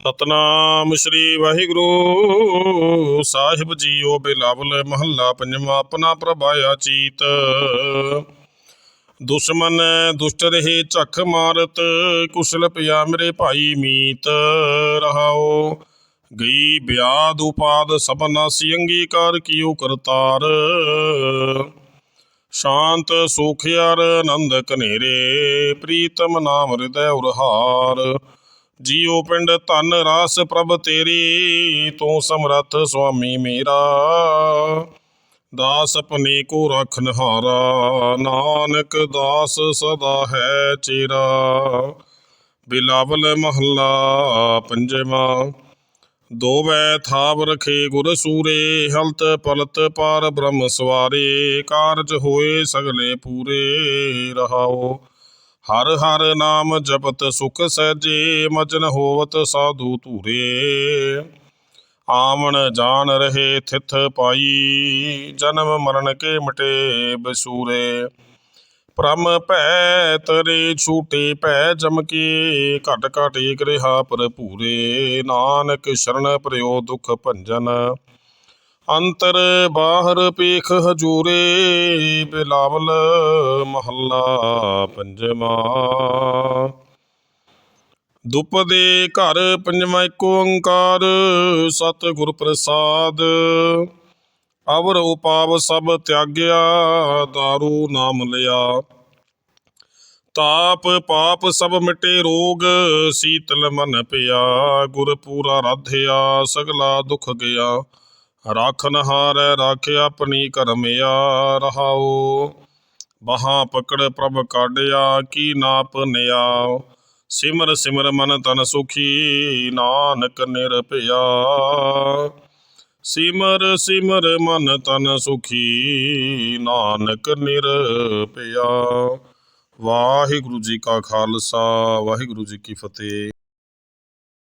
ਸਤਨਾਮ ਸ੍ਰੀ ਵਾਹਿਗੁਰੂ। ਸਾਹਿਬ ਜੀਓ ਬਿਲਾਵਲ ਮਹੱਲਾ ਪੰਜਵਾਂ, ਆਪਣਾ ਪ੍ਰਭਾਇਆ ਚੀਤ। ਦੁਸ਼ਮਨ ਦੁਸ਼ਟ ਰਹੇ ਝਖ ਮਾਰਤ, ਕੁਸ਼ਲ ਪਿਆ ਮੇਰੇ ਭਾਈ ਮੀਤ। ਰਹਾਓ, ਗਈ ਬਿਆਦ ਉਪਾਦ ਸਭਨਾਸੀ ਅੰਗੀਕਾਰ ਕੀਓ ਕਰਤਾਰ। ਸ਼ਾਂਤ ਸੁਖਿਆਰ, ਆਨੰਦ ਕਨੇਰੇ ਪ੍ਰੀਤਮ ਨਾਮ ਹਿਰਦੈ ਉਰਹਾਰ। ਜੀਉ ਪਿੰਡ ਧਨ ਰਾਸ ਪ੍ਰਭ ਤੇਰੀ, ਤੂੰ ਸਮਰੱਥ ਸੁਆਮੀ ਮੇਰਾ। ਦਾਸ ਆਪਣੀ ਕੋ ਰਖਨ ਹਾਰਾ ਨਾਨਕ ਦਾਸ ਸਦਾ ਹੈ ਚੇਰਾ। ਬਿਲਾਵਲ ਮਹੱਲਾ ਪੰਜਵਾਂ, ਦੋਵੈ ਥਾਵ ਰਖੇ ਗੁਰ ਸੂਰੇ, ਹਲਤ ਪਲਤ ਪਾਰ ਬ੍ਰਹਮ ਸਵਾਰੇ, ਕਾਰਜ ਹੋਏ ਸਗਲੇ ਪੂਰੇ, ਰਹਾਓ। ਹਰ ਹਰ ਨਾਮ ਜਪਤ ਸੁਖ ਸਹਿਜੇ, ਮਜਨ ਹੋਵਤ ਸਾਧੂ ਧੂਰੇ। ਆਵਣ ਜਾਣ ਰਹੇ ਥਿਥ ਪਾਈ, ਜਨਮ ਮਰਨ ਕੇ ਮਟੇ ਬਸੂਰੇ। ਭ੍ਰਮ ਭੈ ਤਰੇ ਛੂਟੇ ਭੈ ਜਮਕੇ ਘਟ ਘਟ ਏਕ ਰਿਹਾ ਭਰਪੂਰੇ। ਨਾਨਕ ਸ਼ਰਨ ਪ੍ਰਿਓ ਦੁਖ ਭੰਜਨ ਅੰਤਰ ਬਾਹਰ ਪੇਖ ਹਜੂਰੇ, ਬਿਲਾਵਲ ਮਹੱਲਾ ਪੰਜਵਾਂ। ਦੁਪਦੇ ਘਰ ਪੰਜਵਾਂ ਏਕ ਓੰਕਾਰ ਸਤ ਪ੍ਰਸਾਦ। ਅਵਰ ਉਪਾਵ ਸਭ ਤਿਆਗਿਆ, ਦਾਰੂ ਨਾਮ ਲਿਆ। ਤਾਪ ਪਾਪ ਸਭ ਮਿਟੇ ਰੋਗ, ਸੀਤਲ ਮਨ ਪਿਆ ਗੁਰ ਪੂਰਾ ਰਾਧਿਆ, ਸਗਲਾ ਦੁਖ ਗਿਆ। ਰਾਖਨ ਹਾਰੈ ਰਾਖਿਆ ਆਪਣੀ ਕਰਮਿਆ ਰਹਾਓ ਬਾਹਾਂ ਪਕੜ ਪ੍ਰਭ ਕਾਢਿਆ, ਕੀ ਨਾਪ ਨਿਆ ਸਿਮਰ ਸਿਮਰ ਮਨ ਤਨ ਸੁਖੀ, ਨਾਨਕ ਨਿਰਭਇਆ ਸਿਮਰ ਸਿਮਰ ਮਨ ਤਨ ਸੁਖੀ, ਨਾਨਕ ਨਿਰਭਇਆ ਵਾਹਿਗੁਰੂ ਜੀ ਕਾ ਖਾਲਸਾ, ਵਾਹਿਗੁਰੂ ਜੀ ਕੀ ਫਤਿਹ।